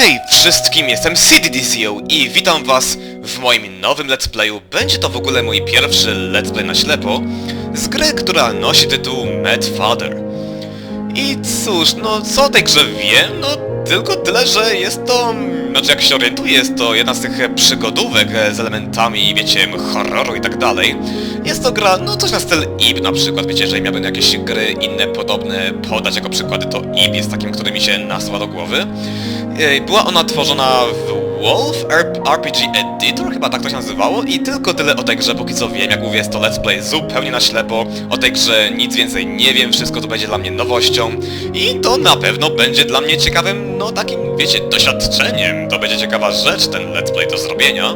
Hej wszystkim, jestem CDDCO i witam was w moim nowym let's playu. Będzie to w ogóle mój pierwszy let's play na ślepo z gry, która nosi tytuł Mad Father. I cóż, no co o tej grze wiem? No tylko tyle, że jest to... Znaczy jak się orientuję, jest to jedna z tych przygodówek e, z elementami, wiecie, horroru i tak dalej. Jest to gra, no coś na styl IB na przykład, wiecie, jeżeli miałbym jakieś gry inne podobne podać jako przykłady, to IB jest takim, który mi się nasuwa do głowy. E, Była ona tworzona w Wolf RPG Editor, chyba tak to się nazywało. I tylko tyle o tej grze póki co wiem, jak mówię jest to let's play zupełnie na ślepo, o tej grze nic więcej nie wiem, wszystko to będzie dla mnie nowością. I to na pewno będzie dla mnie ciekawym, no takim, wiecie, doświadczeniem, to będzie ciekawa rzecz ten let's play do zrobienia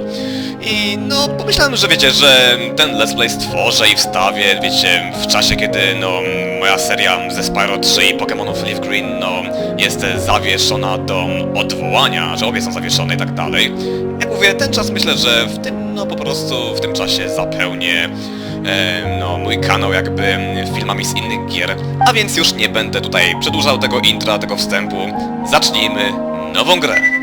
i no pomyślałem, że wiecie, że ten let's play stworzę i wstawię, wiecie, w czasie kiedy no moja seria ze Spyro 3 i Pokémonów Leaf Green, no jest zawieszona do odwołania, że obie są zawieszone i tak dalej. Jak mówię, ten czas myślę, że w tym, no po prostu w tym czasie zapełnię e, no mój kanał jakby filmami z innych gier, a więc już nie będę tutaj przedłużał tego intra, tego wstępu. Zacznijmy nową grę.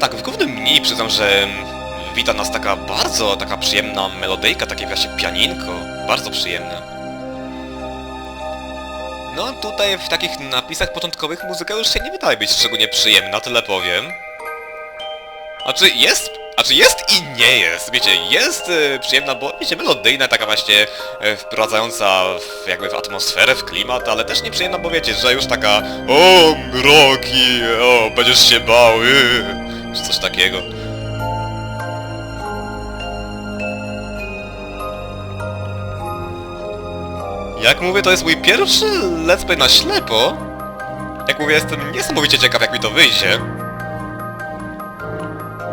Tak, w głównym mniej przyznam, że wita nas taka bardzo taka przyjemna melodyjka, takie właśnie pianinko. Bardzo przyjemne. No tutaj w takich napisach początkowych muzyka już się nie wydaje być szczególnie przyjemna, tyle powiem. A czy jest? A czy jest i nie jest? Wiecie, jest e, przyjemna, bo wiecie, melodyjna, taka właśnie e, wprowadzająca w, jakby w atmosferę, w klimat, ale też nieprzyjemna, bo wiecie, że już taka O, mroki, o, będziesz się bał, yy, czy coś takiego. Jak mówię, to jest mój pierwszy let's play na ślepo. Jak mówię, jestem niesamowicie ciekaw, jak mi to wyjdzie.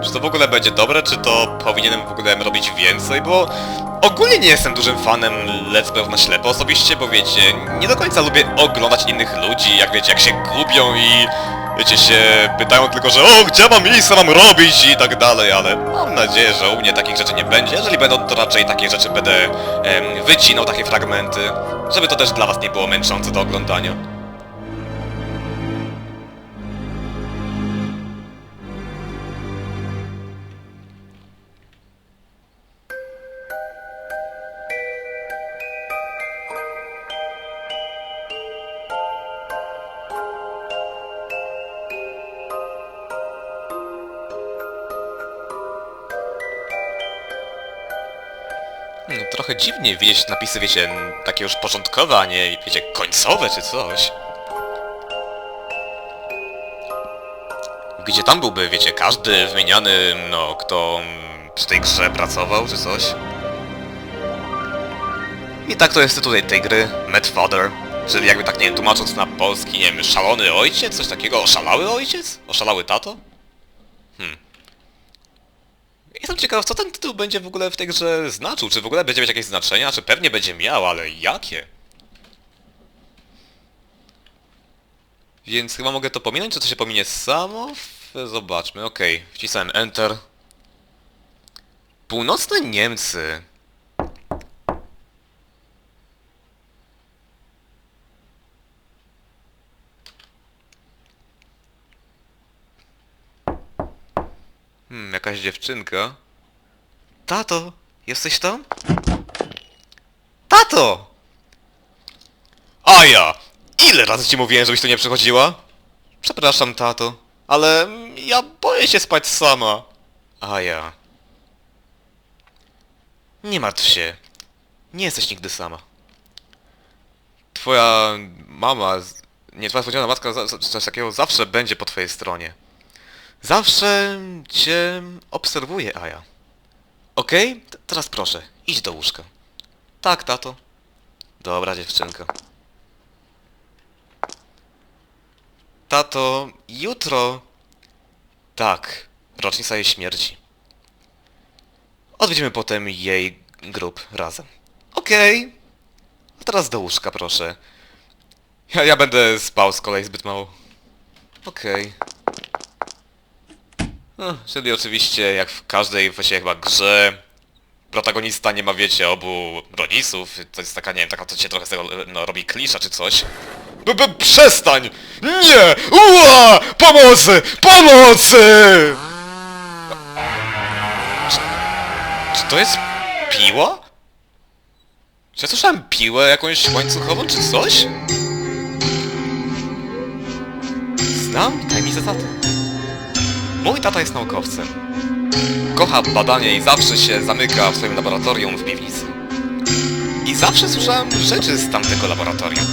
Czy to w ogóle będzie dobre, czy to powinienem w ogóle robić więcej, bo ogólnie nie jestem dużym fanem let's playów na ślepo osobiście, bo wiecie, nie do końca lubię oglądać innych ludzi, jak wiecie, jak się gubią i wiecie, się pytają tylko, że o, gdzie mam iść, co mam robić i tak dalej, ale mam nadzieję, że u mnie takich rzeczy nie będzie. Jeżeli będą, to raczej takie rzeczy będę em, wycinał, takie fragmenty, żeby to też dla was nie było męczące do oglądania. Hmm, Trochę dziwnie widzieć napisy, wiecie, takie już początkowe, a nie, wiecie, końcowe czy coś. Gdzie tam byłby, wiecie, każdy wymieniany, no, kto przy tej grze pracował czy coś. I tak to jest tutaj tej gry, Mad Father. Czyli jakby tak, nie wiem, tłumacząc na polski, nie wiem, szalony ojciec, coś takiego, oszalały ojciec? Oszalały tato? Hmm. Jestem ciekaw, co ten tytuł będzie w ogóle w tej grze znaczył. Czy w ogóle będzie mieć jakieś znaczenia? Czy pewnie będzie miał, ale jakie? Więc chyba mogę to pominąć, czy to się pominie samo? Zobaczmy, okej. Wcisałem Enter. Północne Niemcy. Hmm, jakaś dziewczynka. Tato, jesteś tam? Tato! A ja! Ile razy ci mówiłem, żebyś tu nie przychodziła? Przepraszam, tato, ale ja boję się spać sama. A ja. Nie martw się. Nie jesteś nigdy sama. Twoja mama, nie, twoja spodziewana matka, coś takiego zawsze będzie po twojej stronie. Zawsze cię obserwuję, Aja. Okej? T- Teraz proszę, idź do łóżka. Tak, tato. Dobra, dziewczynka. Tato, jutro... Tak, rocznica jej śmierci. Odwiedzimy potem jej grób razem. Okej. A teraz do łóżka, proszę. Ja, ja będę spał z kolei zbyt mało. Okej. No, czyli oczywiście jak w każdej właściwie chyba grze protagonista nie ma, wiecie, obu rodziców, to jest taka, nie wiem, taka to się trochę z tego no, robi klisza czy coś. B -b przestań! Nie! Ua! Pomocy! Pomocy! Czy, czy to jest piła? Czy ja słyszałem piłę jakąś łańcuchową czy coś? Znam tajemnicę taty. Mój tata jest naukowcem. Kocha badanie i zawsze się zamyka w swoim laboratorium w piwnicy. I zawsze słyszałem rzeczy z tamtego laboratorium.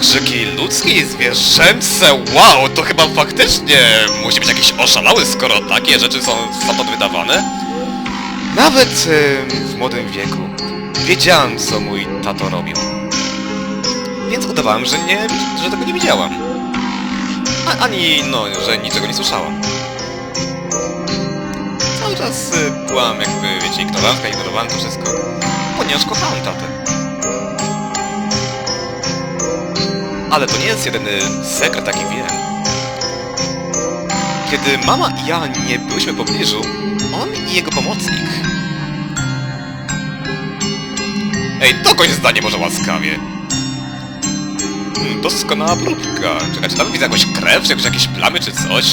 Krzyki ludzkie i zwierzęce, wow, to chyba faktycznie musi być jakiś oszalały, skoro takie rzeczy są stamtąd wydawane. Nawet w młodym wieku wiedziałem, co mój tato robił. Więc udawałem, że nie, że tego nie widziałam. A, ani, no, że niczego nie słyszałam. Cały czas y, byłam jakby, wiecie, ignorantka, ignorowałem to wszystko, ponieważ kochałem tatę. Ale to nie jest jedyny sekret, jaki wiem. Kiedy mama i ja nie byliśmy w pobliżu, on i jego pomocnik... Ej, dokończ zdanie może łaskawie. Doskonała próbka. Czekaj, czy tam widzę jakąś krew, czy jakieś, jakieś plamy, czy coś?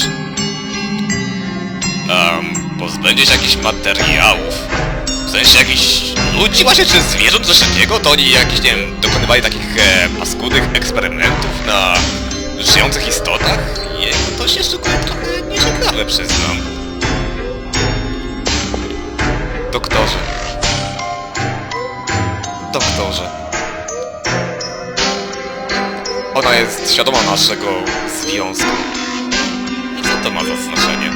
Um, pozbędzie się jakichś materiałów. W sensie jakichś ludzi właśnie, czy zwierząt, coś takiego, to oni jakiś, nie wiem, dokonywali takich e, paskudnych eksperymentów na żyjących istotach? Jego to się szczególnie trochę nieciekawe, przyznam. Doktorze. Doktorze. Ona jest świadoma naszego związku. Co to ma za znaczenie?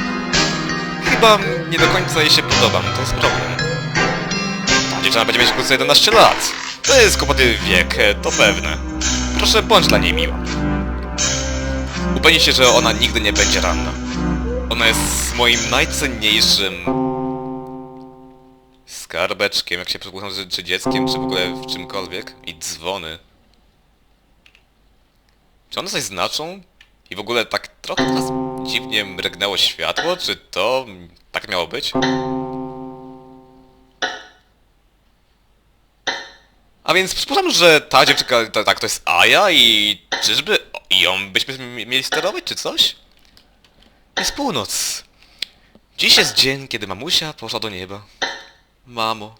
Chyba nie do końca jej się podobam, to jest problem. Ta dziewczyna będzie mieć tylko 11 lat. To jest kłopoty wiek, e, to pewne. Proszę, bądź dla niej miła. Upewnij się, że ona nigdy nie będzie ranna. Ona jest moim najcenniejszym... skarbeczkiem, jak się przypuszczam, że czy dzieckiem, czy w ogóle w czymkolwiek. I dzwony. Czy one coś znaczą? I w ogóle tak trochę teraz dziwnie mrygnęło światło, czy to tak miało być? A więc przypuszczam, że ta dziewczynka, ta, tak, to jest Aja i czyżby ją byśmy mieli sterować, czy coś? Jest północ. Dziś jest dzień, kiedy mamusia poszła do nieba. Mamo.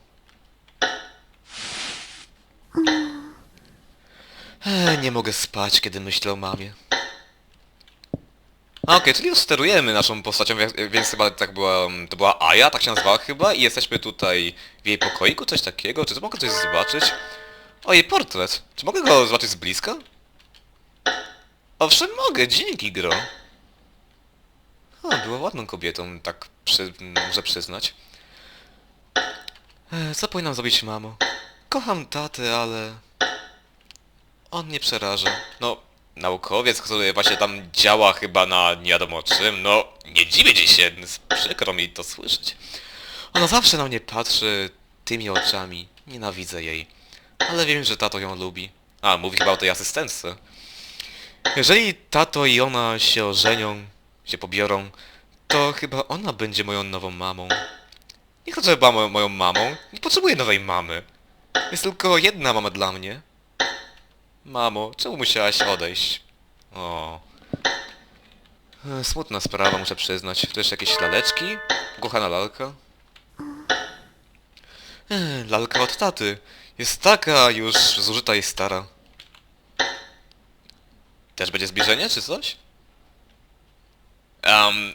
Nie mogę spać, kiedy myślę o mamie. Okej, czyli już sterujemy naszą postacią, więc chyba tak była, mm, to była Aja, tak się nazywała chyba, i jesteśmy tutaj w jej pokoiku, coś takiego, czy mogę coś zobaczyć? O, jej portret, czy mogę go zobaczyć z bliska? Owszem, mogę, dzięki gro. A, była ładną kobietą, tak przy, muszę przyznać. Co powinnam zrobić, mamo? Kocham tatę, ale... On mnie przeraża. No, naukowiec, który właśnie tam działa chyba na nie wiadomo czym, no nie dziwię się, przykro mi to słyszeć. Ona zawsze na mnie patrzy tymi oczami, nienawidzę jej. Ale wiem, że tato ją lubi. A, mówi chyba o tej asystentce. Jeżeli tato i ona się ożenią, się pobiorą, to chyba ona będzie moją nową mamą. Nie chcę, żeby była moją mamą. Nie potrzebuję nowej mamy. Jest tylko jedna mama dla mnie. Mamo, czemu musiałaś odejść? O. E, Smutna sprawa, muszę przyznać. Tu jeszcze jakieś laleczki? Kochana lalka? E, lalka od taty. Jest taka już zużyta i stara. Też będzie zbliżenie, czy coś? Um,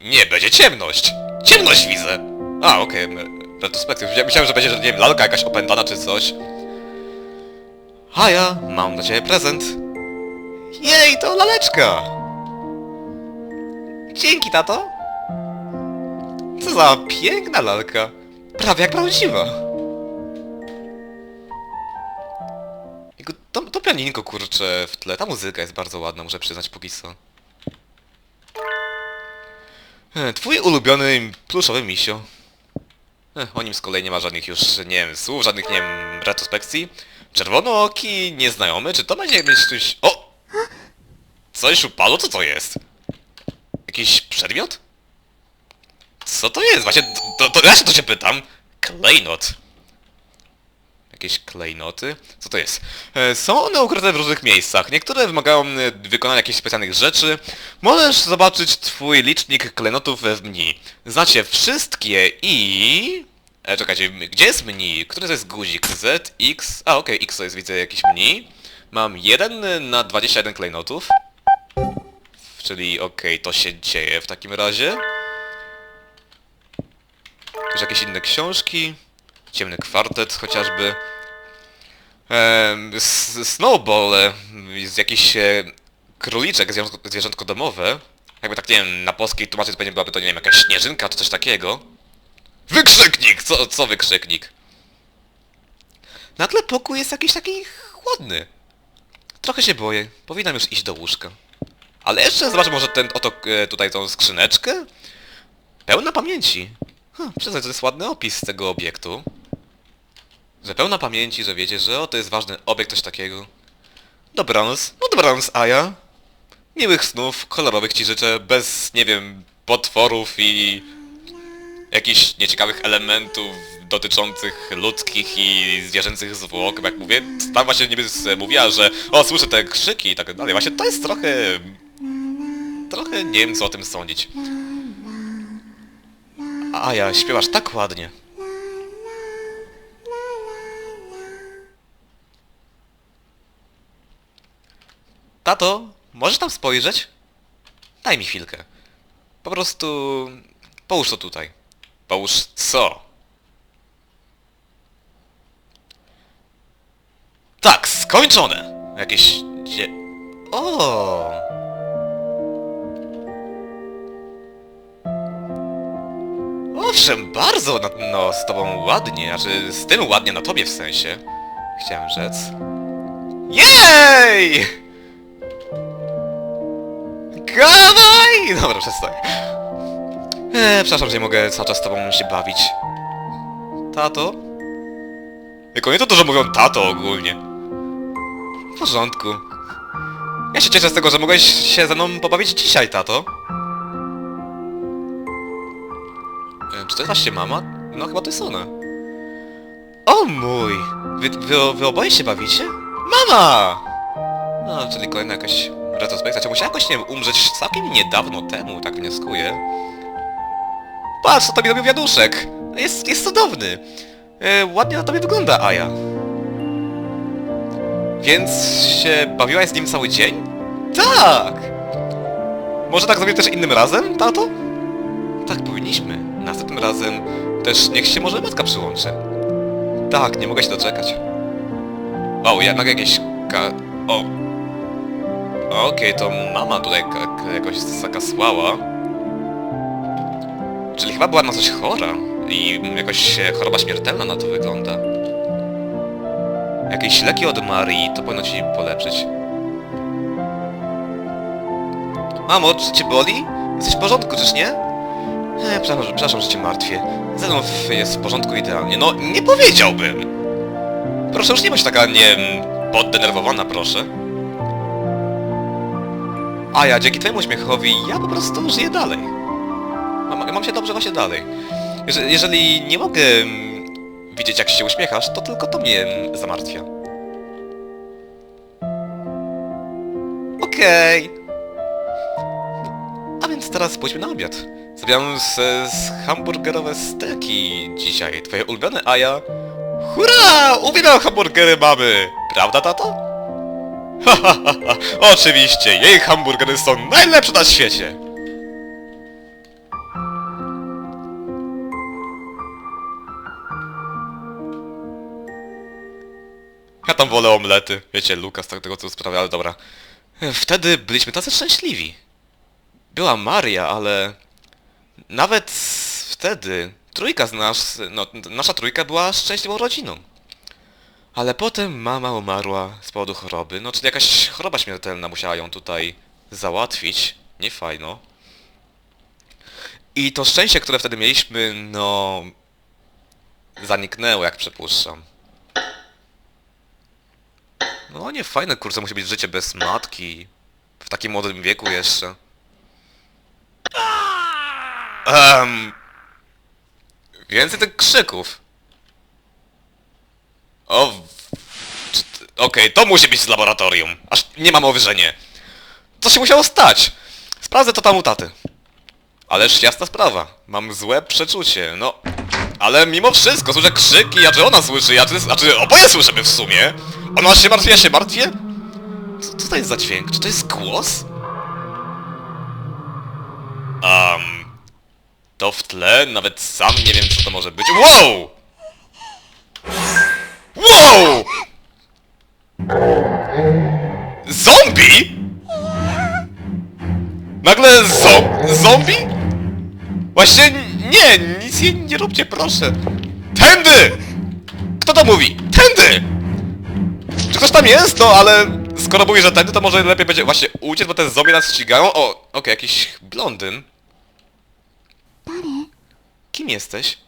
nie, będzie ciemność! Ciemność widzę! A, okej, okay. retrospektyw. Myślałem, że będzie, że nie wiem, lalka jakaś opętana czy coś. Haja, mam dla ciebie prezent. Jej, to laleczka! Dzięki, tato. Co za piękna lalka. Prawie jak prawdziwa. To, to pianinko, kurczę, w tle. Ta muzyka jest bardzo ładna, muszę przyznać póki co. E, Twój ulubiony pluszowy misio. Ech, o nim z kolei nie ma żadnych już, nie wiem, słów, żadnych, nie wiem, retrospekcji. Czerwonooki, nieznajomy, czy to będzie mieć coś... O! Coś upadło? Co to jest? Jakiś przedmiot? Co to jest? Właśnie, to, to ja się to się pytam. Klejnot. Jakieś klejnoty? Co to jest? E, Są one ukryte w różnych miejscach. Niektóre wymagają e, wykonania jakichś specjalnych rzeczy. Możesz zobaczyć twój licznik klejnotów w menu. Znacie wszystkie i... E, czekajcie, gdzie jest menu? Który to jest guzik? Z, X... A, okej, X to jest, widzę, jakiś menu. Mam 1 na 21 klejnotów. Czyli okej, to się dzieje w takim razie. Też jakieś inne książki. Ciemny kwartet chociażby. Ehm, Snowball, e, jest jakiś e, króliczek, zwierzątko, zwierzątko domowe. Jakby tak, nie wiem, na polskiej tłumaczyć pewnie byłaby to, nie wiem, jakaś śnieżynka czy coś takiego. Wykrzyknik! Co, co wykrzyknik? Na tle pokój jest jakiś taki chłodny. Trochę się boję. Powinnam już iść do łóżka. Ale jeszcze zobaczę może ten oto e, tutaj tą skrzyneczkę. Pełna pamięci. Huh, przyznać, to jest ładny opis tego obiektu. Że pełna pamięci, że wiecie, że o, to jest ważny obiekt, coś takiego. Dobranoc. No dobranoc, Aja. Miłych snów, kolorowych ci życzę, bez, nie wiem, potworów i... jakichś nieciekawych elementów dotyczących ludzkich i zwierzęcych zwłok, jak mówię, tam właśnie niby mówiła, że o, słyszę te krzyki i tak dalej. Właśnie to jest trochę... trochę nie wiem, co o tym sądzić. A ja śpiewasz tak ładnie. Tato, możesz tam spojrzeć? Daj mi chwilkę. Po prostu... Połóż to tutaj. Połóż co? Tak, skończone! Jakieś... Dzie... O! Owszem, bardzo na, no, z tobą ładnie, znaczy z tym ładnie na tobie w sensie. Chciałem rzec. Jej! Gawaj! Dobra, przestań. Eee, przepraszam, że nie mogę cały czas z tobą się bawić. Tato? Tylko nie to dużo mówią tato ogólnie. W porządku. Ja się cieszę z tego, że mogłeś się ze mną pobawić dzisiaj, tato. E, Czy to jest właśnie mama? No chyba to jest ona. O mój! Wy, wy, wy oboje się bawicie? Mama! No, czyli kolejna jakaś retrospekcja. Czy musiała jakoś, nie wiem, umrzeć całkiem niedawno temu, tak wnioskuję. Patrz, co tobie robił wiaduszek! Jest, jest cudowny! E, ładnie na tobie wygląda, Aja. Więc się bawiłaś z nim cały dzień? Tak! Może tak zrobię też innym razem, tato? Tak, powinniśmy. Następnym razem też niech się może matka przyłączy. Tak, nie mogę się doczekać. O, jednak jakieś ka... O. Okej, to mama tutaj jakoś zakasłała. Czyli chyba była na coś chora. I jakoś choroba śmiertelna na to wygląda. Jakieś leki od Marii, to powinno ci polepszyć. Mamo, czy cię boli? Jesteś w porządku, czyż nie? E, przepraszam, przepraszam, że cię martwię. Ze mną jest w porządku idealnie. No, nie powiedziałbym! Proszę już nie bądź taka, nie poddenerwowana, proszę. A ja dzięki twojemu uśmiechowi, ja po prostu żyję dalej. Mam, mam się dobrze właśnie dalej. Jeże- Jeżeli nie mogę mm, widzieć jak się uśmiechasz, to tylko to mnie mm, zamartwia. Okej. A więc teraz pójdźmy na obiad. Zrobiłem z, z hamburgerowe steki dzisiaj. Twoje ulubione, a ja... Hurra! Uwielbiam hamburgery mamy! Prawda, tato? Ha, ha, ha, ha. Oczywiście, jej hamburgery są najlepsze na świecie! Ja tam wolę omlety. Wiecie, Lukas tak tego co sprawia, ale dobra. Wtedy byliśmy tacy szczęśliwi. Była Maria, ale... Nawet wtedy trójka z nas... No, nasza trójka była szczęśliwą rodziną. Ale potem mama umarła z powodu choroby, no czyli jakaś choroba śmiertelna musiała ją tutaj załatwić. Nie fajno. I to szczęście, które wtedy mieliśmy, no... Zaniknęło, jak przypuszczam. No nie fajne, kurczę, musi być życie bez matki. W takim młodym wieku jeszcze. Um, Więcej tych krzyków. O... Okej, to musi być z laboratorium. Aż nie mam mowy, że nie. Co się musiało stać? Sprawdzę to tam u taty. Ależ jasna sprawa. Mam złe przeczucie, no... Ale mimo wszystko słyszę krzyki, a czy ona słyszy, a czy, a czy oboje słyszymy w sumie? Ona się martwi, ja się martwię? Co, co to jest za dźwięk? Czy to jest głos? Um, to w tle, nawet sam nie wiem co to może być. Wow! Wow! Zombie? Nagle zo zombie? Właśnie nie, nic nie, nie róbcie proszę. Tędy! Kto to mówi? Tędy! Czy ktoś tam jest? No ale skoro mówi, że tędy, to może lepiej będzie właśnie uciec, bo te zombie nas ścigają. O, okej, jakiś blondyn. Kim jesteś?